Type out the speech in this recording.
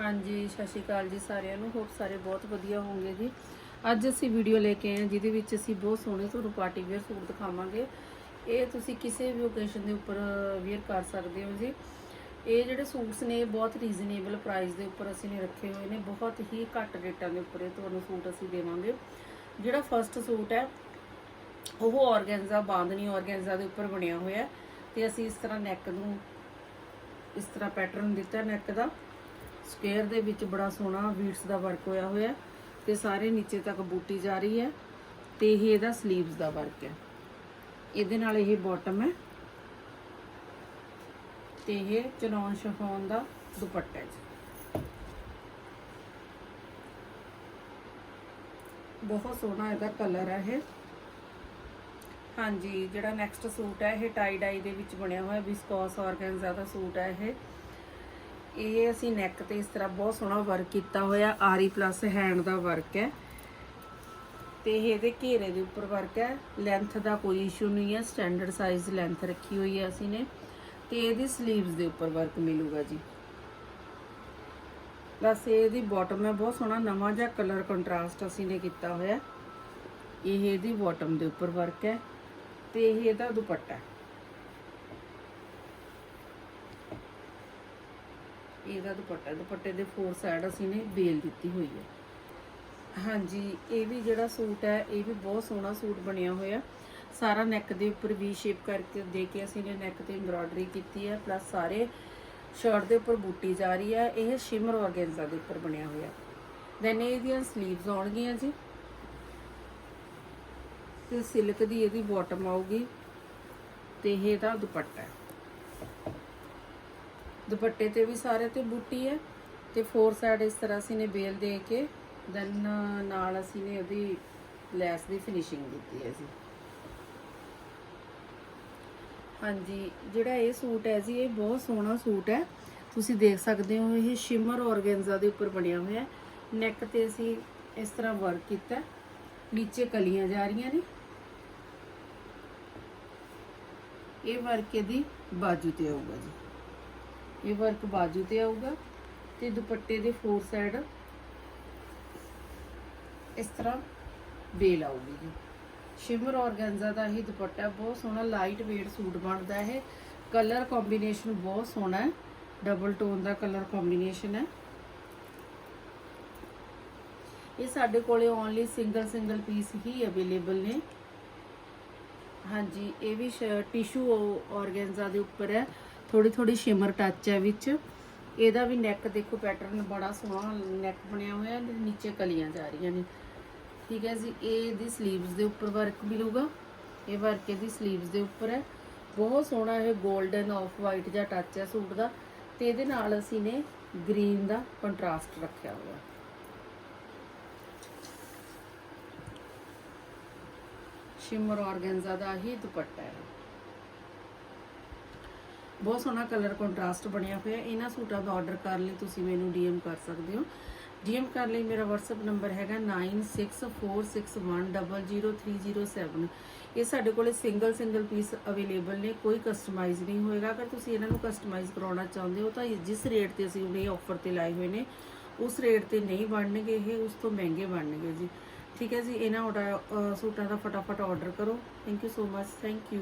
ਹਾਂਜੀ, ਸਤਿ ਸ਼੍ਰੀ ਅਕਾਲ ਜੀ ਸਾਰਿਆਂ ਨੂੰ। ਹੋਪ ਸਾਰੇ ਬਹੁਤ ਵਧੀਆ ਹੋਵੋਗੇ ਜੀ। ਅੱਜ ਅਸੀਂ ਵੀਡੀਓ ਲੈ ਕੇ ਆਏ ਹਾਂ, ਜਿਹਦੇ ਵਿੱਚ ਅਸੀਂ ਬਹੁਤ ਸੋਹਣੇ ਤੁਹਾਨੂੰ ਪਾਰਟੀ ਵੇਅਰ ਸੂਟ ਦਿਖਾਵਾਂਗੇ। ਇਹ ਤੁਸੀਂ ਕਿਸੇ ਵੀ ਓਕੇਸ਼ਨ ਦੇ ਉੱਪਰ ਵੇਅਰ ਕਰ ਸਕਦੇ ਹੋ ਜੀ। ਇਹ ਜਿਹੜੇ ਸੂਟਸ ਨੇ, ਇਹ ਬਹੁਤ ਰੀਜ਼ਨੇਬਲ ਪ੍ਰਾਈਸ ਦੇ ਉੱਪਰ ਅਸੀਂ ਨੇ ਰੱਖੇ ਹੋਏ ਨੇ। ਬਹੁਤ ਹੀ ਘੱਟ ਰੇਟਾਂ ਦੇ ਉੱਪਰ ਇਹ ਤੁਹਾਨੂੰ ਸੂਟ ਅਸੀਂ ਦੇਵਾਂਗੇ। ਜਿਹੜਾ ਫਰਸਟ ਸੂਟ ਹੈ, ਉਹ ਆਰਗੈਂਜ਼ਾ ਬਾਂਦਨੀ ਆਰਗੈਂਜ਼ਾ ਦੇ ਉੱਪਰ ਬਣਿਆ ਹੋਇਆ ਹੈ। ਤੇ ਅਸੀਂ ਇਸ ਤਰ੍ਹਾਂ ਨੈਕ ਨੂੰ, ਇਸ ਤਰ੍ਹਾਂ ਪੈਟਰਨ ਦਿੱਤਾ ਨੈਕ ਦਾ। ਸਕੁਅਰ ਦੇ ਵਿੱਚ ਬੜਾ ਸੋਹਣਾ ਬੀਟਸ ਦਾ ਵਰਕ ਹੋਇਆ ਹੋਇਆ ਹੈ ਤੇ ਸਾਰੇ ਨੀਚੇ ਤੱਕ ਬੂਟੀ ਜਾ ਰਹੀ ਹੈ ਤੇ ਇਹ ਇਹਦਾ 슬ੀਵਸ ਦਾ ਵਰਕ ਹੈ। ਇਹਦੇ ਨਾਲ ਇਹ ਬਾਟਮ ਹੈ ਤੇ ਇਹ ਚਨੌਨ ਸ਼ਫੋਨ ਦਾ ਦੁਪੱਟਾ ਹੈ ਬਹੁਤ ਸੋਹਣਾ ਇਹਦਾ ਕਲਰ ਹੈ ਇਹ। ਹਾਂਜੀ, ਜਿਹੜਾ ਨੈਕਸਟ ਸੂਟ ਹੈ, ਇਹ ਟਾਈ ਡਾਈ ਦੇ ਵਿੱਚ ਬਣਿਆ ਹੋਇਆ ਵਿਸਕੋਸ ਆਰਗੈਂਜ਼ਾ ਦਾ ਸੂਟ ਹੈ ਇਹ। ਇਹ ਅਸੀਂ ਨੈਕ ਤੇ ਇਸ ਤਰ੍ਹਾਂ ਬਹੁਤ ਸੋਹਣਾ ਵਰਕ ਕੀਤਾ ਹੋਇਆ ਆਰੀ ਪਲੱਸ ਹੈਂਡ ਦਾ ਵਰਕ ਹੈ। ਤੇ ਇਹ ਇਹਦੇ ਘੇਰੇ ਦੇ ਉੱਪਰ ਵਰਕ ਹੈ। ਲੈਂਥ ਦਾ ਕੋਈ ਇਸ਼ੂ ਨਹੀਂ ਹੈ ਸਟੈਂਡਰਡ ਸਾਈਜ਼ ਲੈਂਥ ਰੱਖੀ ਹੋਈ ਹੈ ਅਸੀਂ ਨੇ। ਤੇ ਇਹਦੀ 슬ੀਵਸ ਦੇ ਉੱਪਰ ਵਰਕ ਮਿਲੂਗਾ ਜੀ। ਪਲੱਸ ਇਹਦੀ ਬਾਟਮ ਹੈ, ਬਹੁਤ ਸੋਹਣਾ ਨਵਾਂ ਜਿਹਾ ਕਲਰ ਕੰਟਰਾਸਟ ਅਸੀਂ ਨੇ ਕੀਤਾ ਹੋਇਆ। ਇਹ ਇਹਦੀ ਬਾਟਮ ਦੇ ਉੱਪਰ ਵਰਕ ਹੈ। ਤੇ ਇਹ ਇਹਦਾ ਦੁਪੱਟਾ ਇਹਦਾ ਦੁਪੱਟਾ, ਦੁਪੱਟੇ ਦੇ ਫੋਰ ਸਾਈਡ ਅਸੀਂ ਨੇ ਬੇਲ ਦਿੱਤੀ ਹੋਈ ਹੈ। ਹਾਂਜੀ, ਇਹ ਵੀ ਜਿਹੜਾ ਸੂਟ ਹੈ, ਇਹ ਵੀ ਬਹੁਤ ਸੋਹਣਾ ਸੂਟ ਬਣਿਆ ਹੋਇਆ। ਸਾਰਾ ਨੈਕ ਦੇ ਉੱਪਰ ਵੀ ਸ਼ੇਪ ਕਰਕੇ ਦੇ ਕੇ ਅਸੀਂ ਨੇ ਨੈਕ ਤੇ ਐਮਬ੍ਰੋਇਡਰੀ ਕੀਤੀ ਹੈ ਪਲੱਸ ਸਾਰੇ ਸ਼ਰਟ ਦੇ ਉੱਪਰ ਬੂਟੀ ਜਾ ਰਹੀ ਹੈ। ਇਹ ਸ਼ਿਮਰ ਆਰਗੈਂਜ਼ਾ ਦੇ ਉੱਪਰ ਬਣਿਆ ਹੋਇਆ। ਦੈਨ ਇਹਦੀਆਂ 슬ੀਵਸ ਆਉਣਗੀਆਂ ਜੀ। ਤੇ ਸਿਲਕ ਦੀ ਇਹਦੀ ਬਾਟਮ ਆਊਗੀ। ਤੇ ਇਹਦਾ ਦੁਪੱਟਾ ਹੈ। ਦੁਪੱਟੇ ਤੇ ਵੀ ਸਾਰੇ ਤੇ ਬੂਟੀ ਹੈ ਤੇ ਫੋਰ ਸਾਈਡ ਇਸ ਤਰ੍ਹਾਂ ਅਸੀਂ ਨੇ ਬੇਲ ਦੇ ਕੇ ਦੈਨ ਨਾਲ ਅਸੀਂ ਨੇ ਉਹਦੀ ਲੈਸ ਦੀ ਫਿਨਿਸ਼ਿੰਗ ਦਿੱਤੀ ਹੈ ਜੀ। ਹਾਂਜੀ, ਜਿਹੜਾ ਇਹ ਸੂਟ ਹੈ ਜੀ, ਇਹ ਬਹੁਤ ਸੋਹਣਾ ਸੂਟ ਹੈ। ਤੁਸੀਂ ਦੇਖ ਸਕਦੇ ਹੋ, ਇਹ ਸ਼ਿਮਰ ਆਰਗੈਂਜ਼ਾ ਦੇ ਉੱਪਰ ਬਣਿਆ ਹੋਇਆ ਹੈ। ਨੈਕ ਤੇ ਅਸੀਂ ਇਸ ਤਰ੍ਹਾਂ ਵਰਕ ਕੀਤਾ ਨੀਚੇ ਕਲੀਆਂ ਜਾ ਰਹੀਆਂ ਨੇ। ਇਹ ਵਰਕ ਇਹਦੀ ਬਾਜੂ ਤੇ ਆਊਗਾ ਜੀ। ਇਹ ਵਰਕ ਬਾਜੂ ਤੇ ਆਊਗਾ ਤੇ ਦੁਪੱਟੇ ਦੇ ਫੋਰ ਸਾਈਡ ਇਸ ਤਰ੍ਹਾਂ ਬੇਲ ਆਊਗੀ ਜੀ। ਸ਼ਿਮਰ ਔਰਗੈਂਜਾ ਦਾ ਹੀ ਦੁਪੱਟਾ ਬਹੁਤ ਸੋਹਣਾ ਲਾਈਟ weight ਸੂਟ ਬਣਦਾ ਹੈ ਕਲਰ ਕੰਬੀਨੇਸ਼ਨ ਬਹੁਤ ਸੋਹਣਾ ਹੈ। ਡਬਲ ਟੋਨ ਦਾ ਕਲਰ ਕੰਬੀਨੇਸ਼ਨ ਹੈ। ਇਹ ਸਾਡੇ ਕੋਲੇ ਓਨਲੀ ਸਿੰਗਲ ਸਿੰਗਲ ਪੀਸ ਹੀ ਅਵੇਲੇਬਲ ਨੇ। ਹਾਂਜੀ, ਇਹ ਵੀ ਟਿਸ਼ੂ ਔਰਗੈਂਜਾ ਦੇ ਉੱਪਰ ਹੈ। ਥੋੜੀ ਥੋੜੀ ਸ਼ਿਮਰ ਟੱਚ ਹੈ ਵਿੱਚ। ਇਹਦਾ ਵੀ ਨੈਕ ਦੇਖੋ ਪੈਟਰਨ ਬੜਾ ਸੋਹਣਾ ਨੈਕ ਬਣਿਆ ਹੋਇਆ ਹੈ ਨੀਚੇ ਕਲੀਆਂ ਜਾ ਰਹੀਆਂ ਨੇ। ਠੀਕ ਹੈ ਜੀ, ਇਹ ਦੀ 슬ੀਵਸ ਦੇ ਉੱਪਰ ਵਰਕ ਮਿਲੂਗਾ ਇਹ ਵਰਕ ਇਹਦੀ ਸਲੀਵਸ ਦੇ ਉੱਪਰ ਹੈ। ਬਹੁਤ ਸੋਹਣਾ ਇਹ 골ਡਨ ਆਫ ਵਾਈਟ ਜਿਹਾ ਟੱਚ ਹੈ ਸੂਟ ਦਾ ਤੇ ਇਹਦੇ ਨਾਲ ਅਸੀਂ ਨੇ ਗ੍ਰੀਨ ਦਾ ਕੰਟਰਾਸਟ ਰੱਖਿਆ ਹੋਇਆ ਸ਼ਿਮਰ ਆਰਗੈਂਜ਼ਾ ਦਾ ਹੀ ਦੁਪੱਟਾ ਹੈ। ਬਹੁਤ ਸੋਹਣਾ ਕਲਰ ਕੰਟਰਾਸਟ ਬਣਿਆ ਹੋਇਆ ਇਹਨਾਂ ਸੂਟਾਂ ਦਾ ਆਰਡਰ ਕਰਨ ਲਈ ਤੁਸੀਂ ਮੈਨੂੰ ਡੀਐਮ ਕਰ ਸਕਦੇ ਹੋ। ਡੀਐਮ ਕਰਨ ਲਈ ਮੇਰਾ WhatsApp ਨੰਬਰ ਹੈਗਾ 9646100307 ਇਹ ਸਾਡੇ ਕੋਲੇ ਸਿੰਗਲ ਸਿੰਗਲ ਪੀਸ ਅਵੇਲੇਬਲ ਨੇ, ਕੋਈ ਕਸਟਮਾਈਜ਼ ਨਹੀਂ ਹੋਏਗਾ। ਅਗਰ ਤੁਸੀਂ ਇਹਨਾਂ ਨੂੰ ਕਸਟਮਾਈਜ਼ ਕਰਾਉਣਾ ਚਾਹੁੰਦੇ ਹੋ ਤਾਂ ਜਿਸ ਰੇਟ ਤੇ ਅਸੀਂ ਉਹਨੇ ਆਫਰ ਤੇ ਲਾਏ ਹੋਏ ਨੇ, ਉਸ ਰੇਟ ਤੇ ਨਹੀਂ ਬਣਨਗੇ ਇਹ, ਉਸ ਤੋਂ ਮਹਿੰਗੇ ਬਣਨਗੇ ਜੀ। ਠੀਕ ਹੈ ਜੀ, ਇਹਨਾਂ ਆਰਡਰ ਸੂਟਾਂ ਦਾ ਫਟਾਫਟ ਆਰਡਰ ਕਰੋ। Thank you so much thank you